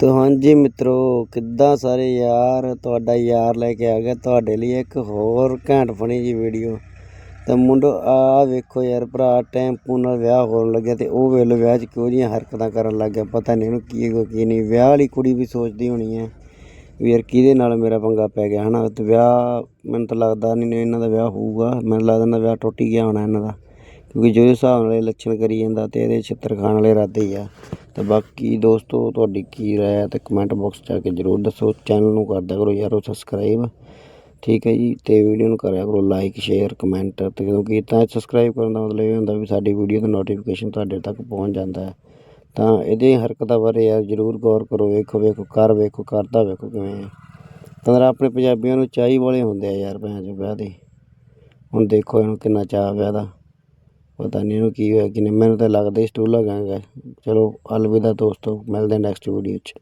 ਤੋ ਹਾਂਜੀ ਮਿੱਤਰੋ, ਕਿੱਦਾਂ ਸਾਰੇ ਯਾਰ? ਤੁਹਾਡਾ ਯਾਰ ਲੈ ਕੇ ਆ ਗਿਆ ਤੁਹਾਡੇ ਲਈ ਇੱਕ ਹੋਰ ਘੈਂਟ ਫਣੀ ਜੀ ਵੀਡੀਓ ਤਾਂ ਮੁੰਡੋ ਆ ਵੇਖੋ ਯਾਰ ਭਰਾ, ਟੈਂਪੂ ਨਾਲ ਵਿਆਹ ਹੋਣ ਲੱਗਿਆ ਤੇ ਉਹ ਵੇਲੇ ਵਿਆਹ 'ਚ ਕਿਉਂ ਜੀਆਂ ਹਰਕਤਾਂ ਕਰਨ ਲੱਗ ਗਿਆ। ਪਤਾ ਨਹੀਂ ਉਹਨੂੰ ਕੀ ਹੈਗਾ ਕੀ ਨਹੀਂ। ਵਿਆਹ ਵਾਲੀ ਕੁੜੀ ਵੀ ਸੋਚਦੀ ਹੋਣੀ ਹੈ ਵੀ ਯਾਰ ਕਿਹਦੇ ਨਾਲ ਮੇਰਾ ਪੰਗਾ ਪੈ ਗਿਆ, ਹਨਾ? ਤੇ ਵਿਆਹ ਮੈਨੂੰ ਤਾਂ ਲੱਗਦਾ ਨਹੀਂ ਇਹਨਾਂ ਦਾ ਵਿਆਹ ਹੋਊਗਾ। ਮੈਨੂੰ ਲੱਗਦਾ ਇਹਨਾਂ ਦਾ ਵਿਆਹ ਟੁੱਟ ਹੀ ਗਿਆ ਹੋਣਾ ਇਹਨਾਂ ਦਾ। ਕਿਉਂਕਿ ਜਿਹੜੇ ਹਿਸਾਬ ਨਾਲ ਲੱਛਣ ਕਰੀ ਜਾਂਦਾ ਤੇ ਇਹਦੇ ਛਿੱਤਰ ਖਾਣ ਵਾਲੇ ਇਰਾਦੇ ਹੀ ਆ। ਤੇ ਬਾਕੀ ਦੋਸਤੋ, ਤੁਹਾਡੀ ਕੀ ਰਾਏ ਹੈ ਤੇ ਕਮੈਂਟ ਬਾਕਸ 'ਚ ਆ ਕੇ ਜਰੂਰ ਦੱਸੋ। ਚੈਨਲ ਨੂੰ ਕਰ ਦਿਆ ਕਰੋ ਯਾਰੋ ਸਬਸਕ੍ਰਾਈਬ ਠੀਕ ਹੈ ਜੀ, ਤੇ ਵੀਡੀਓ ਨੂੰ ਕਰਿਆ ਕਰੋ ਲਾਈਕ ਸ਼ੇਅਰ ਕਮੈਂਟ ਤੇ ਕਿਉਂਕਿ ਤਾਂ ਸਬਸਕ੍ਰਾਈਬ ਕਰਨ ਦਾ ਮਤਲਬ ਇਹ ਹੁੰਦਾ ਵੀ ਸਾਡੀ ਵੀਡੀਓ ਦਾ ਨੋਟੀਫਿਕੇਸ਼ਨ ਤੁਹਾਡੇ ਤੱਕ ਪਹੁੰਚ ਜਾਂਦਾ ਹੈ। ਤਾਂ ਇਹਦੇ ਹਰਕਤਾਂ ਬਾਰੇ ਯਾਰ ਜਰੂਰ ਗੌਰ ਕਰੋ। ਵੇਖੋ ਵੇਖੋ, ਕਰ ਵੇਖੋ, ਕਰਦਾ ਵੇਖੋ ਕਿਵੇਂ ਹੈ। ਤਾਂ ਆਪਣੇ ਪੰਜਾਬੀਆਂ ਨੂੰ ਚਾਹੀ ਵਾਲੇ ਹੁੰਦੇ ਆ ਯਾਰ, ਭੈਣ ਜੋ ਵਿਆਹ ਦੇ। ਹੁਣ ਦੇਖੋ ਇਹਨੂੰ ਕਿੰਨਾ ਚਾਅ ਵਿਆਹ ਦਾ। ਪਤਾ ਨਹੀਂ ਇਹਨੂੰ ਕੀ ਹੋਇਆ ਕਿ ਨਹੀਂ ਮੈਨੂੰ ਤਾਂ ਲੱਗਦਾ ਹੀ ਸਟੂਲਾ ਗਾਂਗਾ ਚਲੋ, ਅਲਵਿਦਾ ਦੋਸਤੋ, ਮਿਲਦੇ ਨੈਕਸਟ ਵੀਡੀਓ 'ਚ।